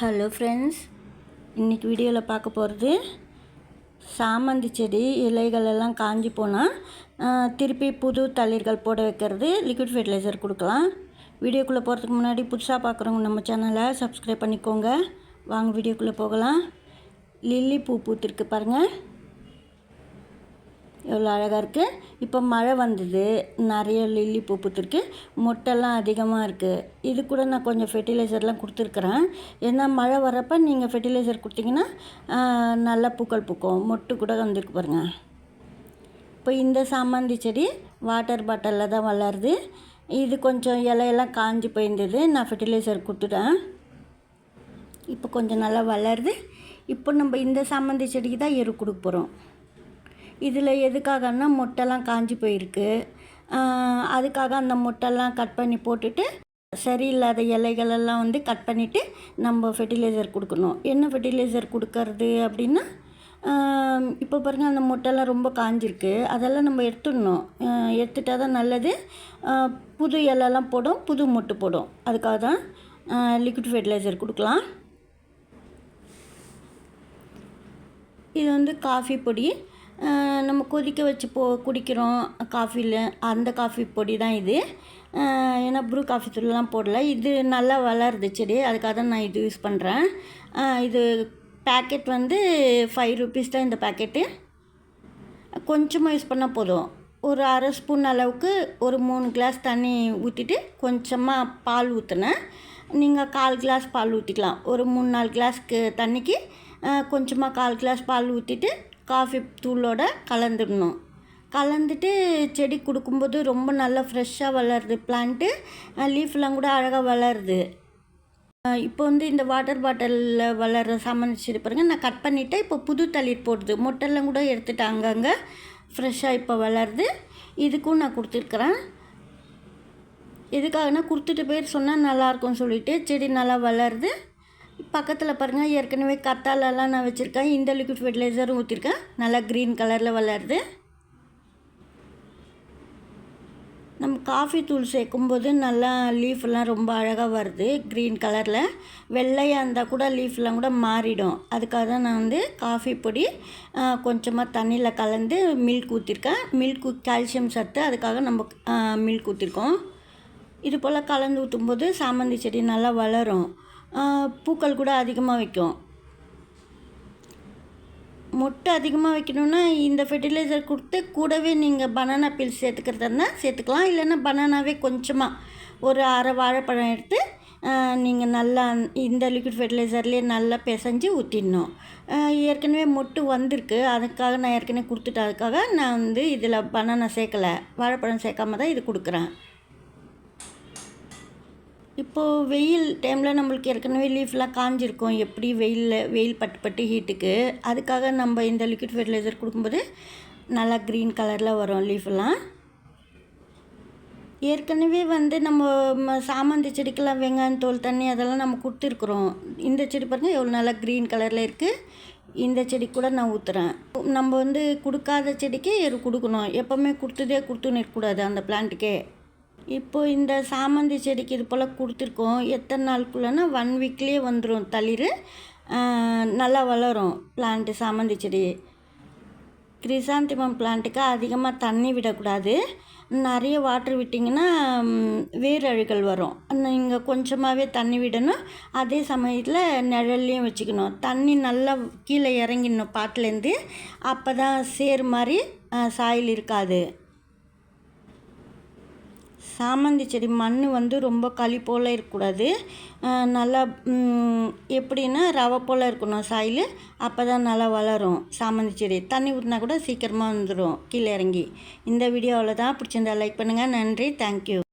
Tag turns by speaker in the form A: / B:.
A: Hello friends இன்றைக்கி வீடியோவில் பார்க்க போகிறது சாமந்தி செடி இலைகள் எல்லாம் காஞ்சி போனால் திருப்பி புது தளிர்கள் போட வைக்கிறது லிக்விட் ஃபெர்டிலைசர் கொடுக்கலாம். வீடியோக்குள்ளே போகிறதுக்கு முன்னாடி புதுசாக பார்க்குறவங்க நம்ம சேனலை சப்ஸ்கிரைப் பண்ணிக்கோங்க. வாங்க வீடியோக்குள்ளே போகலாம். லில்லி பூ பூத்திருக்கு பாருங்கள் எவ்வளோ அழகாக இருக்குது இப்போ மழை வந்தது. நிறைய லில்லி பூ பூத்துருக்கு. மொட்டெல்லாம் அதிகமாக இருக்குது இது கூட நான் கொஞ்சம் ஃபெர்டிலைசர்லாம் கொடுத்துருக்குறேன். ஏன்னா மழை வரப்போ நீங்கள் ஃபெர்டிலைசர் கொடுத்தீங்கன்னா நல்லா பூக்கள் பூக்கும். மொட்டு கூட வந்திருக்கு பாருங்கள் இப்போ இந்த சாமந்தி செடி வாட்டர் பாட்டிலில் தான் வளருது. இது கொஞ்சம் இலையெல்லாம் காஞ்சி போயிருந்தது. நான் ஃபெர்டிலைசர் கொடுத்துட்டேன். இப்போ கொஞ்சம் நல்லா வளருது. இப்போ நம்ம இந்த சாமந்தி செடிக்கு தான் எரு கொடுக்க போகிறோம் இதில் எதுக்காகன்னா மொட்டைலாம் காஞ்சி போயிருக்கு. அதுக்காக அந்த மொட்டைலாம் கட் பண்ணி போட்டுட்டு சரியில்லாத இலைகளெல்லாம் வந்து கட் பண்ணிவிட்டு நம்ம ஃபெர்டிலைசர் கொடுக்கணும். என்ன ஃபெர்டிலைசர் கொடுக்கறது அப்படின்னா இப்போ பாருங்கள் அந்த மொட்டைலாம் ரொம்ப காஞ்சிருக்கு. அதெல்லாம் நம்ம எடுத்துடணும். எடுத்துட்டா தான் நல்லது. புது இலைலாம் போடும் புது மொட்டு போடும். அதுக்காக தான் லிக்விட் ஃபெர்டிலைசர் கொடுக்கலாம். இது வந்து காஃபி பொடி. நம்ம கொதிக்க வச்சு போ குடிக்கிறோம் காஃபியில் அந்த காஃபி பொடி தான் இது. ஏன்னா ப்ரூ காஃபி தூள்லாம் போடல. இது நல்லா வளருது செடி. அதுக்காக தான் நான் இது யூஸ் பண்ணுறேன் இது பேக்கெட் வந்து ஃபைவ் ருபீஸ் தான் இந்த பேக்கெட்டு கொஞ்சமாக யூஸ் பண்ணால் போதும். ஒரு அரை ஸ்பூன் அளவுக்கு ஒரு மூணு கிளாஸ் தண்ணி ஊற்றிட்டு கொஞ்சமாக பால் ஊற்றினேன் நீங்கள் கால் கிளாஸ் பால் ஊற்றிக்கலாம் ஒரு மூணு நாலு கிளாஸ்க்கு தண்ணிக்கு கொஞ்சமாக கால் கிளாஸ் பால் ஊற்றிட்டு காஃபி தூளோட கலந்துடணும். கலந்துட்டு செடி கொடுக்கும்போது ரொம்ப நல்லா ஃப்ரெஷ்ஷாக வளருது. பிளான்ட்டு லீஃப்லாம் கூட அழகாக வளருது. இப்போ வந்து இந்த வாட்டர் பாட்டிலில் வளர்கிற சாமான் பாருங்கள் நான் கட் பண்ணிவிட்டேன் இப்போ புது தளிர் போடுது. மொட்டெல்லாம் கூட எடுத்துகிட்டு அங்கங்கே ஃப்ரெஷ்ஷாக இப்போ வளருது. இதுக்கும் நான் கொடுத்துருக்குறேன். எதுக்காகனா கொடுத்துட்டு போய் சொன்னால் நல்லாயிருக்கும்னு சொல்லிவிட்டு செடி நல்லா வளருது. பக்கத்தில் பாருங்கள் ஏற்கனவே கத்தாலெல்லாம் நான் வச்சுருக்கேன். இந்த லிக்விட் ஃபெர்டிலைசரும் ஊற்றிருக்கேன் நல்லா க்ரீன் கலரில் வளருது. நம்ம காஃபி தூள் சேர்க்கும்போது நல்லா லீஃப்லாம் ரொம்ப அழகாக வருது க்ரீன் கலரில் வெள்ளையாக இருந்தால் கூட லீஃப்லாம் கூட மாறிடும். அதுக்காக தான் நான் வந்து காஃபி பொடி கொஞ்சமாக தண்ணியில் கலந்து மில்க் ஊற்றிருக்கேன் மில்க் கால்சியம் சத்து அதுக்காக நம்ம மில்க் ஊற்றிருக்கோம் இது போல் கலந்து ஊற்றும்போது சாமந்தி செடி நல்லா வளரும். பூக்கள் கூட அதிகமாக வைக்கும். மொட்டை அதிகமாக வைக்கணுன்னா இந்த ஃபெர்டிலைசர் கொடுத்து கூடவே நீங்கள் பனானா பீல் சேர்த்துக்கிறதா இருந்தால் சேர்த்துக்கலாம். இல்லைன்னா பனானாவே கொஞ்சமாக ஒரு அரை வாழைப்பழம் எடுத்து நீங்கள் நல்லா இந்த லிக்விட் ஃபெர்டிலைசர்லேயே நல்லா பிசைஞ்சு ஊற்றிடணும் ஏற்கனவே மொட்டு வந்திருக்கு. அதுக்காக நான் ஏற்கனவே கொடுத்துட்டேன். அதுக்காக நான் வந்து இதில் பனானா சேர்க்கலை. வாழைப்பழம் சேர்க்காம தான் இது கொடுக்குறேன். இப்போது வெயில் டைமில் நம்மளுக்கு ஏற்கனவே லீஃப்லாம் காஞ்சிருக்கும். எப்படி வெயிலில் வெயில் பட்டு பட்டு ஹீட்டுக்கு அதுக்காக நம்ம இந்த லிக்விட் ஃபெர்டிலைசர் கொடுக்கும்போது நல்லா க்ரீன் கலரில் வரும் லீஃபெல்லாம் ஏற்கனவே வந்து நம்ம சாமந்தி செடிக்கெல்லாம் வெங்காயம் தோல் தண்ணி அதெல்லாம் நம்ம கொடுத்துருக்குறோம். இந்த செடி பாருங்கள் எவ்வளோ நல்லா க்ரீன் கலரில் இருக்குது இந்த செடி கூட நான் ஊற்றுறேன் நம்ம வந்து கொடுக்காத செடிக்கு எரு கொடுக்கணும். எப்போவுமே கொடுத்ததே கொடுத்துன்னு இருக்கக்கூடாது அந்த பிளான்ட்டுக்கே இப்போ இந்த சாமந்தி செடிக்கு இது போல் கொடுத்துருக்கோம். எத்தனை நாளுக்குள்ளேன்னா ஒன் வீக்லேயே வந்துடும் தளிர். நல்லா வளரும் பிளான்ட்டு சாமந்தி செடி. கிரிசாந்திமம் பிளான்ட்டுக்கு அதிகமாக தண்ணி விடக்கூடாது. நிறைய வாட்ரு விட்டிங்கன்னா வேரழுகள் வரும். நீங்கள் கொஞ்சமாகவே தண்ணி விடணும். அதே சமயத்தில் நிழல்லையும் வச்சுக்கணும். தண்ணி நல்லா கீழே இறங்கிடணும் பாட்டிலேருந்து அப்போ தான் சேர் மாதிரி சாயில் இருக்காது. சாமந்தி செடி மண் வந்து ரொம்ப களி போல் இருக்கக்கூடாது. நல்லா எப்படின்னா ரவை போல் இருக்கணும் சாயில். அப்போ தான் நல்லா வளரும் சாமந்தி செடி. தண்ணி ஊற்றினா கூட சீக்கிரமாக வந்துடும் கீழே இறங்கி. இந்த வீடியோவில் தான் பிடிச்சிருந்தா லைக் பண்ணுங்கள் நன்றி. தேங்க்யூ